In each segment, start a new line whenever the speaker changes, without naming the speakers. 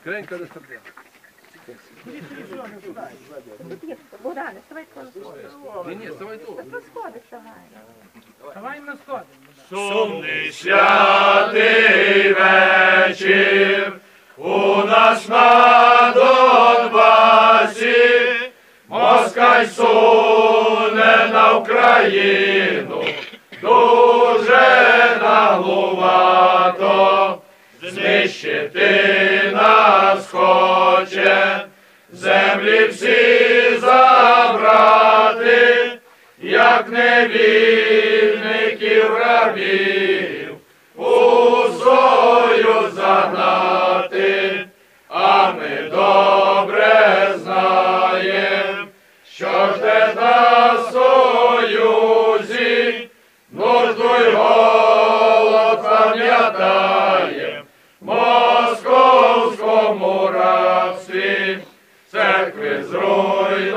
Скринька до стріля.
Богдане, вставай коло
Ні, ні, ставай тут.
сходи, вставай.
Давай на сходи.
Сумний святий вечір у нас на Донбасі, Москаль суне на Україну, дуже знищити нас хоче, землі всі забрати, як невільників рабів, у зою загнати, а ми добре знаєм, що жде на церкви зруйнували,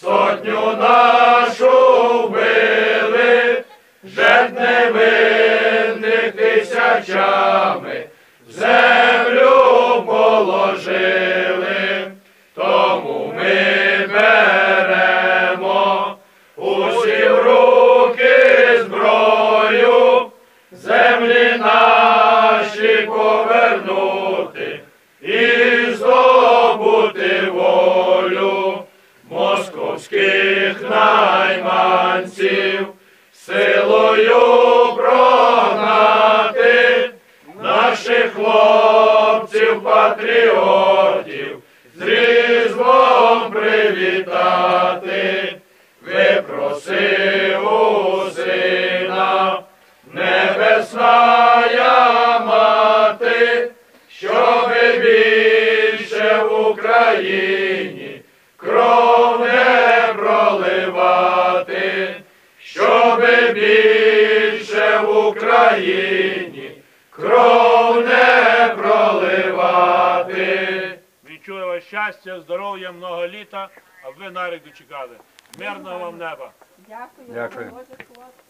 сотню нашу вбили, жертв невинних тисячами, в землю положили, тому ми беремо усі в руки зброю, землі наші повернути московських найманців, силою прогнати наших хлопців, патріотів, з різдвом привітати, випроси у сина, небесна мати, щоби більше в Україні кров більше в Україні кров не проливати.
Відчую вас щастя, здоров'я, много літа, а ви нарік дочекали. Мирного вам неба.
Дякую.
Дякую.